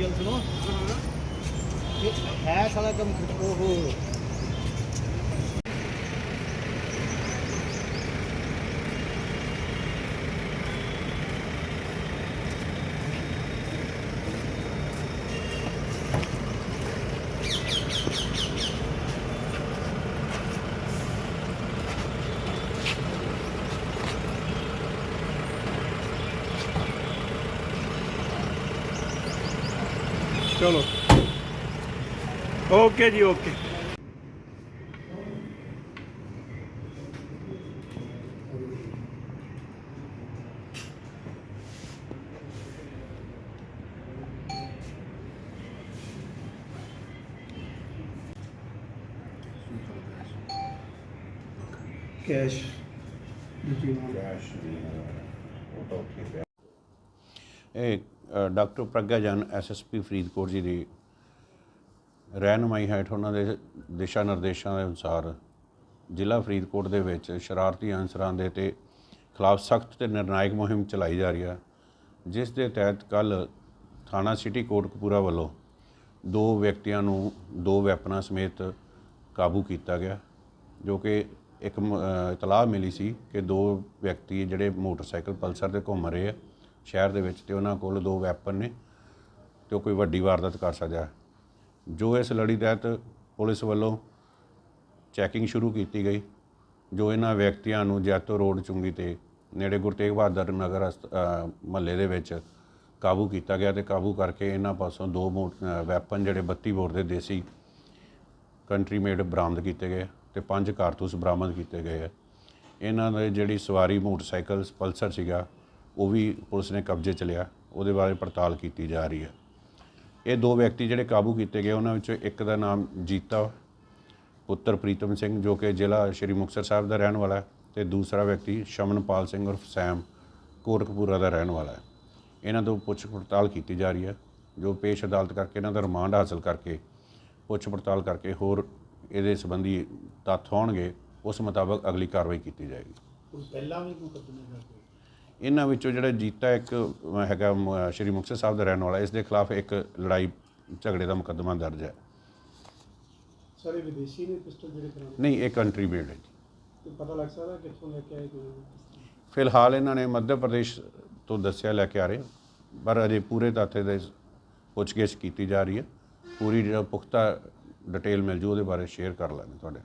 Real ছিল হ্যাঁ সালা কেমন ওহো ਚਲੋ ਓਕੇ ਜੀ ਓਕੇ ਕੈਸ਼ ਜੀ ਇਹ ਡਾਕਟਰ ਪ੍ਰਗਿਆ ਜਨ ਐਸਐਸਪੀ ਫਰੀਦਕੋਟ ਜੀ ਦੀ ਰਹਿਨੁਮਾਈ ਹੇਠ ਉਹਨਾਂ ਦੇ ਦਿਸ਼ਾ ਨਿਰਦੇਸ਼ਾਂ ਦੇ ਅਨੁਸਾਰ ਜ਼ਿਲ੍ਹਾ ਫਰੀਦਕੋਟ ਦੇ ਵਿੱਚ ਸ਼ਰਾਰਤੀ ਅਨਸਰਾਂ ਦੇ ਤੇ ਖਿਲਾਫ ਸਖਤ ਤੇ ਨਿਰਣਾਇਕ ਮੁਹਿੰਮ ਚਲਾਈ ਜਾ ਰਹੀ ਹੈ ਜਿਸ ਦੇ ਤਹਿਤ ਕੱਲ ਥਾਣਾ ਸਿਟੀ ਕੋਟਕਪੂਰਾ ਵੱਲੋਂ ਦੋ ਵਿਅਕਤੀਆਂ ਨੂੰ ਦੋ ਵੈਪਨਾਂ ਸਮੇਤ ਕਾਬੂ ਕੀਤਾ ਗਿਆ, ਜੋ ਕਿ ਇੱਕ ਇਤਲਾਹ ਮਿਲੀ ਸੀ ਕਿ ਦੋ ਵਿਅਕਤੀ ਜਿਹੜੇ ਮੋਟਰਸਾਈਕਲ ਪਲਸਰ ਤੇ ਘੁੰਮ ਰਹੇ ਆ ਸ਼ਹਿਰ ਦੇ ਵਿੱਚ ਤੇ ਉਹਨਾਂ ਕੋਲ ਦੋ ਵੈਪਨ ਨੇ ਤੇ ਉਹ ਕੋਈ ਵੱਡੀ ਵਾਰਦਾਤ ਕਰ ਸਕਦਾ ਹੈ। ਜੋ ਇਸ ਲੜੀ ਤਹਿਤ ਪੁਲਿਸ ਵੱਲੋਂ ਚੈਕਿੰਗ ਸ਼ੁਰੂ ਕੀਤੀ ਗਈ, ਜੋ ਇਹਨਾਂ ਵਿਅਕਤੀਆਂ ਨੂੰ ਜੈਤੋ ਰੋਡ ਚੁੰਗੀ ਤੇ ਨੇੜੇ ਗੁਰੂ ਤੇਗ ਬਹਾਦਰ ਨਗਰ ਮਹੱਲੇ ਦੇ ਵਿੱਚ ਕਾਬੂ ਕੀਤਾ ਗਿਆ ਤੇ ਕਾਬੂ ਕਰਕੇ ਇਹਨਾਂ ਪਾਸੋਂ ਦੋ ਮੋ- ਵੈਪਨ ਜਿਹੜੇ 32 ਬੋਰ ਦੇ ਦੇਸੀ ਕੰਟਰੀ ਮੇਡ ਬਰਾਮਦ ਕੀਤੇ ਗਏ ਤੇ ਪੰਜ ਕਾਰਤੂਸ ਬਰਾਮਦ ਕੀਤੇ ਗਏ ਹੈ ਇਹਨਾਂ ਦੇ ਜਿਹੜੀ ਸਵਾਰੀ ਮੋਟਰਸਾਈਕਲ, ਪਲਸਰ ਸੀਗਾ ਉਹ ਵੀ ਪੁਲਿਸ ਨੇ ਕਬਜ਼ੇ 'ਚ ਲਿਆ, ਉਹਦੇ ਬਾਰੇ ਪੜਤਾਲ ਕੀਤੀ ਜਾ ਰਹੀ ਹੈ। ਇਹ ਦੋ ਵਿਅਕਤੀ ਜਿਹੜੇ ਕਾਬੂ ਕੀਤੇ ਗਏ, ਉਹਨਾਂ ਵਿੱਚੋਂ ਇੱਕ ਦਾ ਨਾਮ ਜੀਤਾ, ਪੁੱਤਰ ਪ੍ਰੀਤਮ ਸਿੰਘ, ਜੋ ਕਿ ਜ਼ਿਲ੍ਹਾ ਸ਼੍ਰੀ ਮੁਕਤਸਰ ਸਾਹਿਬ ਦਾ ਰਹਿਣ ਵਾਲਾ ਹੈ, ਤੇ ਦੂਸਰਾ ਵਿਅਕਤੀ ਸ਼ਮਨਪਾਲ ਸਿੰਘ ਉਰਫ ਸੈਮ ਕੋਟਕਪੂਰਾ ਦਾ ਰਹਿਣ ਵਾਲਾ ਹੈ। ਇਹਨਾਂ ਤੋਂ ਪੁੱਛ ਪੜਤਾਲ ਕੀਤੀ ਜਾ ਰਹੀ ਹੈ, ਜੋ ਪੇਸ਼ ਅਦਾਲਤ ਕਰਕੇ, ਇਹਨਾਂ ਦਾ ਰਿਮਾਂਡ ਹਾਸਲ ਕਰਕੇ, ਪੁੱਛ ਪੜਤਾਲ ਕਰਕੇ ਹੋਰ ਇਹਦੇ ਸੰਬੰਧੀ ਤੱਥ ਹੋਣਗੇ, ਉਸ ਮੁਤਾਬਕ ਅਗਲੀ ਕਾਰਵਾਈ ਕੀਤੀ ਜਾਏਗੀ। ਪਹਿਲਾਂ ਵੀ ਮੁਕੱਦਮੇ ਕਰਦੇ? ਇਹਨਾਂ ਵਿੱਚੋਂ ਜਿਹੜਾ ਜੀਤਾ ਇੱਕ ਹੈਗਾ ਸ਼੍ਰੀ ਮੁਕਤਸਰ ਸਾਹਿਬ ਦਾ ਰਹਿਣ ਵਾਲਾ ਇਸ ਦੇ ਖਿਲਾਫ ਇੱਕ ਲੜਾਈ ਝਗੜੇ ਦਾ ਮੁਕੱਦਮਾ ਦਰਜ ਹੈ। ਸਰ ਵਿਦੇਸ਼ੀ ਨੇ ਪਿਸਟਲ ਜਿਹੜੇ ਕਰਾਉਂਦੇ ਨਹੀਂ ਇਹ ਕੰਟਰੀ ਮੇਡ ਹੈ ਜੀ। ਪਤਾ ਲੱਗ ਸਕਦਾ ਕਿੱਥੋਂ ਲੈ ਕੇ ਆਏ ਫਿਲਹਾਲ ਇਹਨਾਂ ਨੇ ਮੱਧ ਪ੍ਰਦੇਸ਼ ਤੋਂ ਦੱਸਿਆ ਲੈ ਕੇ ਆ ਰਹੇ ਪਰ ਅਜੇ ਪੂਰੇ ਤੱਥ ਦੇ ਪੁੱਛਗਿੱਛ ਕੀਤੀ ਜਾ ਰਹੀ ਹੈ। ਪੂਰੀ ਜਿਹੜਾ ਪੁਖਤਾ ਡਿਟੇਲ ਮਿਲ ਜੂ ਉਹਦੇ ਬਾਰੇ ਸ਼ੇਅਰ ਕਰ ਲਾਂਗੇ ਤੁਹਾਡੇ।